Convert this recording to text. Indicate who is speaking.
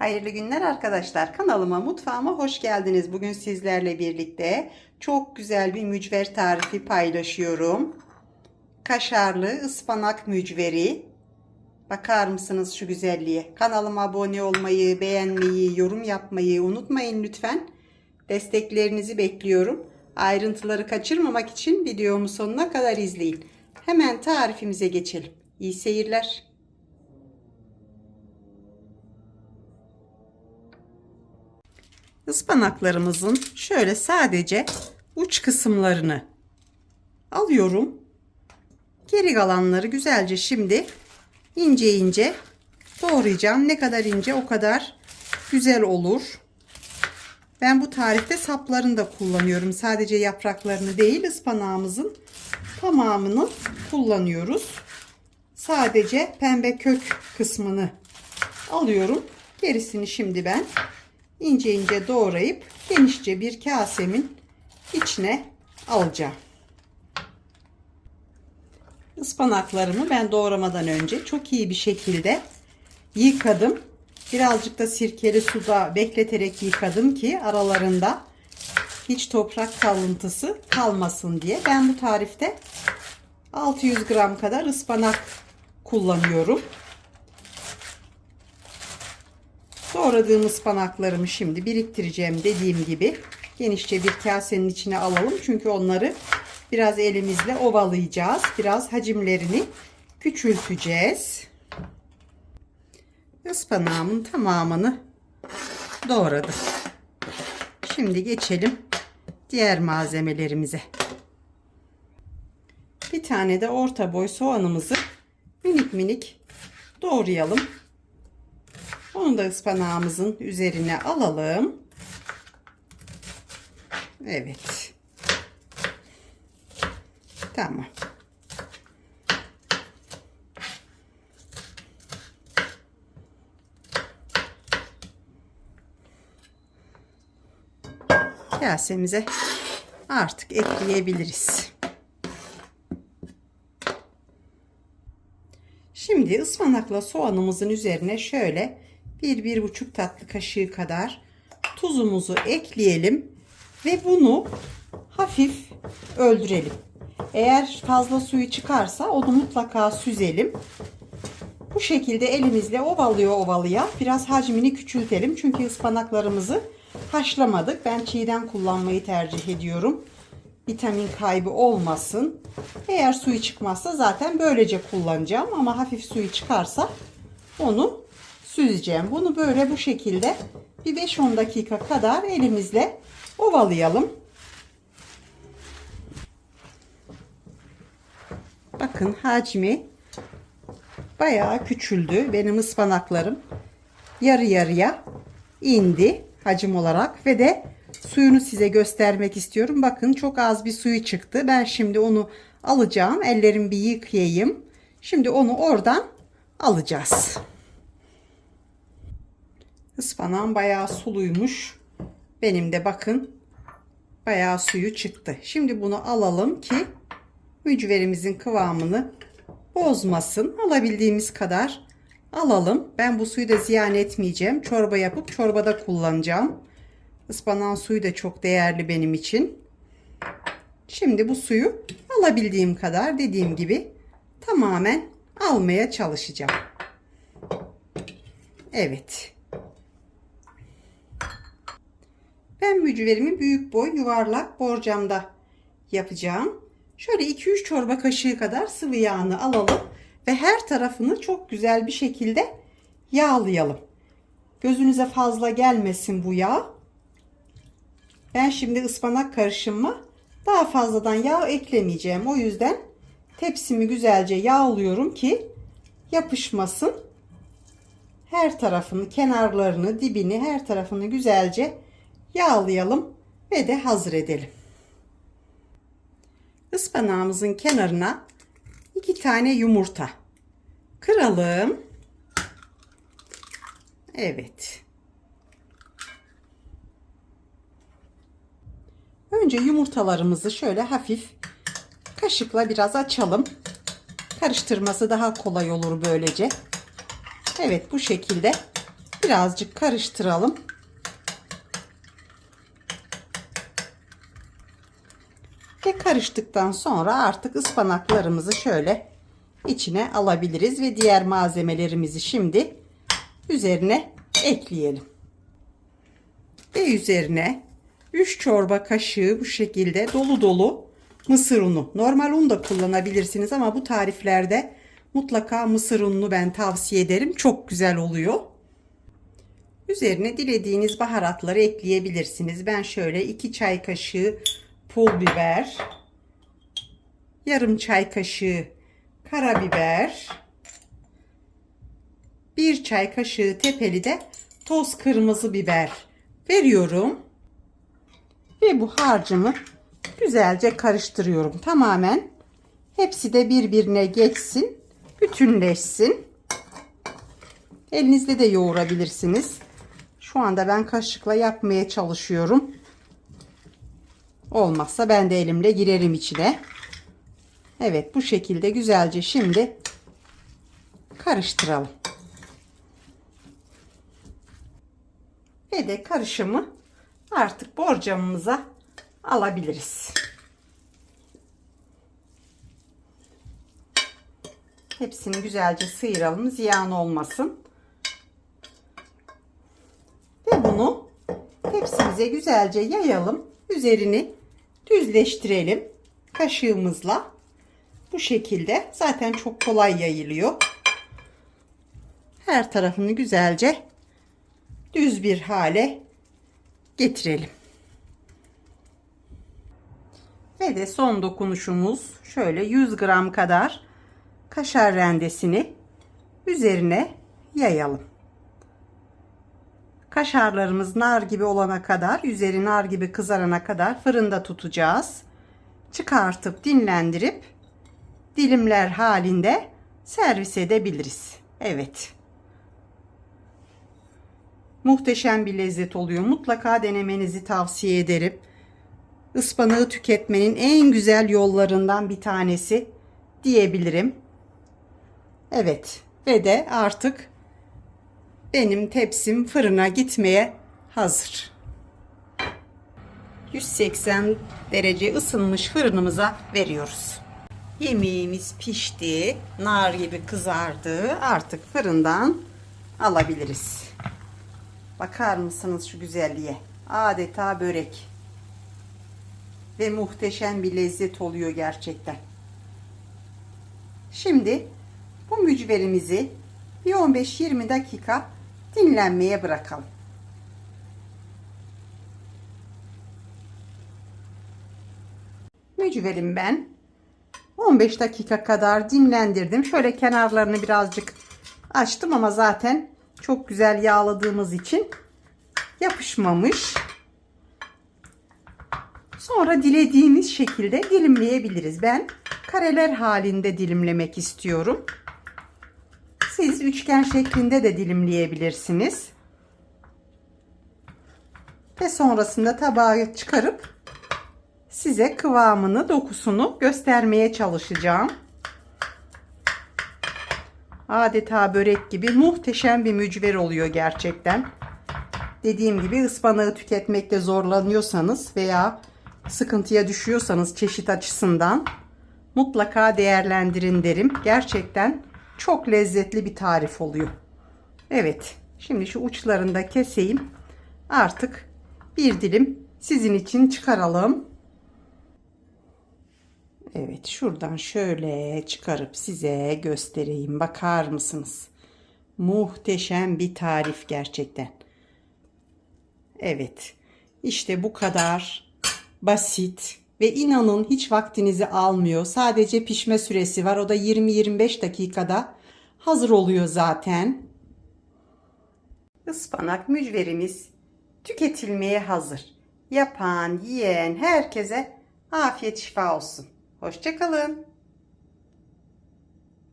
Speaker 1: Hayırlı günler arkadaşlar. Kanalıma, mutfağıma hoş geldiniz. Bugün sizlerle birlikte çok güzel bir mücver tarifi paylaşıyorum. Kaşarlı ıspanak mücveri. Bakar mısınız şu güzelliğe? Kanalıma abone olmayı, beğenmeyi, yorum yapmayı unutmayın lütfen. Desteklerinizi bekliyorum. Ayrıntıları kaçırmamak için videomu sonuna kadar izleyin. Hemen tarifimize geçelim. İyi seyirler. Ispanaklarımızın şöyle sadece uç kısımlarını alıyorum. Geri kalanları güzelce şimdi ince ince doğrayacağım. Ne kadar ince o kadar güzel olur. Ben bu tarifte saplarını da kullanıyorum. Sadece yapraklarını değil ıspanağımızın tamamını kullanıyoruz. Sadece pembe kök kısmını alıyorum. Gerisini şimdi ben ince ince doğrayıp genişçe bir kasemin içine alacağım. Ispanaklarımı ben doğramadan önce çok iyi bir şekilde yıkadım. Birazcık da sirkeli suda bekleterek yıkadım ki aralarında hiç toprak kalıntısı kalmasın diye. Ben bu tarifte 600 gram kadar ıspanak kullanıyorum. Doğradığım ıspanaklarımı şimdi biriktireceğim dediğim gibi genişçe bir kasenin içine alalım. Çünkü onları biraz elimizle ovalayacağız. Biraz hacimlerini küçülteceğiz. Ispanağımın tamamını doğradım. Şimdi geçelim diğer malzemelerimize. Bir tane de orta boy soğanımızı minik minik doğrayalım. Onu da ıspanağımızın üzerine alalım. Evet. Tamam. Kasemize artık ekleyebiliriz. Şimdi ıspanakla soğanımızın üzerine şöyle bir, bir buçuk tatlı kaşığı kadar tuzumuzu ekleyelim ve bunu hafif öldürelim. Eğer fazla suyu çıkarsa onu mutlaka süzelim. Bu şekilde elimizle ovalıyor ovalıya biraz hacmini küçültelim. Çünkü ıspanaklarımızı haşlamadık. Ben çiğden kullanmayı tercih ediyorum. Vitamin kaybı olmasın. Eğer suyu çıkmazsa zaten böylece kullanacağım. Ama hafif suyu çıkarsa onu süzeceğim. Bunu böyle bu şekilde bir 5-10 dakika kadar elimizle ovalayalım. Bakın hacmi bayağı küçüldü. Benim ıspanaklarım yarı yarıya indi hacim olarak ve de suyunu size göstermek istiyorum. Bakın çok az bir suyu çıktı. Ben şimdi onu alacağım. Ellerimi bir yıkayayım. Şimdi onu oradan alacağız. Ispanağım bayağı suluymuş. Benim de bakın bayağı suyu çıktı. Şimdi bunu alalım ki mücverimizin kıvamını bozmasın. Alabildiğimiz kadar alalım. Ben bu suyu da ziyan etmeyeceğim. Çorba yapıp çorbada kullanacağım. Ispanağın suyu da çok değerli benim için. Şimdi bu suyu alabildiğim kadar dediğim gibi tamamen almaya çalışacağım. Evet. Ben mücverimi büyük boy yuvarlak borcamda yapacağım. Şöyle 2-3 çorba kaşığı kadar sıvı yağını alalım ve her tarafını çok güzel bir şekilde yağlayalım. Gözünüze fazla gelmesin bu yağ. Ben şimdi ıspanak karışımı daha fazladan yağ eklemeyeceğim. O yüzden tepsimi güzelce yağlıyorum ki yapışmasın. Her tarafını, kenarlarını, dibini, her tarafını güzelce yağlayalım ve de hazır edelim. Ispanağımızın kenarına iki tane yumurta kıralım. Evet. Önce yumurtalarımızı şöyle hafif kaşıkla biraz açalım. Karıştırması daha kolay olur böylece. Evet bu şekilde birazcık karıştıralım. Karıştıktan sonra artık ıspanaklarımızı şöyle içine alabiliriz ve diğer malzemelerimizi şimdi üzerine ekleyelim. Ve üzerine 3 çorba kaşığı bu şekilde dolu dolu mısır unu. Normal un da kullanabilirsiniz ama bu tariflerde mutlaka mısır ununu ben tavsiye ederim. Çok güzel oluyor. Üzerine dilediğiniz baharatları ekleyebilirsiniz. Ben şöyle 2 çay kaşığı pul biber, yarım çay kaşığı karabiber, 1 çay kaşığı tepeli de toz kırmızı biber veriyorum. Ve bu harcımı güzelce karıştırıyorum. Tamamen hepsi de birbirine geçsin, bütünleşsin. Elinizle de yoğurabilirsiniz. Şu anda ben kaşıkla yapmaya çalışıyorum. Olmazsa ben de elimle girerim içine. Evet bu şekilde güzelce şimdi karıştıralım. Ve de karışımı artık borcamımıza alabiliriz. Hepsini güzelce sıyıralım ziyan olmasın. Ve bunu tepsimize güzelce yayalım. Üzerini düzleştirelim kaşığımızla. Bu şekilde zaten çok kolay yayılıyor. Her tarafını güzelce düz bir hale getirelim. Ve de son dokunuşumuz şöyle 100 gram kadar kaşar rendesini üzerine yayalım. Kaşarlarımız nar gibi olana kadar, üzeri nar gibi kızarana kadar fırında tutacağız. Çıkartıp dinlendirip dilimler halinde servis edebiliriz. Evet. Muhteşem bir lezzet oluyor. Mutlaka denemenizi tavsiye ederim. Ispanağı tüketmenin en güzel yollarından bir tanesi diyebilirim. Evet ve de artık benim tepsim fırına gitmeye hazır. 180 derece ısınmış fırınımıza veriyoruz. Yemeğimiz pişti, nar gibi kızardı. Artık fırından alabiliriz. Bakar mısınız şu güzelliğe? Adeta börek. Ve muhteşem bir lezzet oluyor gerçekten. Şimdi bu mücverimizi bir 15-20 dakika dinlenmeye bırakalım. Mücverim ben 15 dakika kadar dinlendirdim. Şöyle kenarlarını birazcık açtım ama zaten çok güzel yağladığımız için yapışmamış. Sonra dilediğimiz şekilde dilimleyebiliriz. Ben kareler halinde dilimlemek istiyorum. Siz üçgen şeklinde de dilimleyebilirsiniz. Ve sonrasında tabağa çıkarıp size kıvamını, dokusunu göstermeye çalışacağım. Adeta börek gibi muhteşem bir mücver oluyor gerçekten. Dediğim gibi ıspanağı tüketmekte zorlanıyorsanız veya sıkıntıya düşüyorsanız çeşit açısından mutlaka değerlendirin derim. Gerçekten çok lezzetli bir tarif oluyor. Evet. Şimdi şu uçlarını da keseyim. Artık bir dilim sizin için çıkaralım. Evet şuradan şöyle çıkarıp size göstereyim. Bakar mısınız? Muhteşem bir tarif gerçekten. Evet. İşte bu kadar basit ve inanın hiç vaktinizi almıyor. Sadece pişme süresi var. O da 20-25 dakikada hazır oluyor zaten. Ispanak mücverimiz tüketilmeye hazır. Yapan, yiyen herkese afiyet şifa olsun. Hoşçakalın.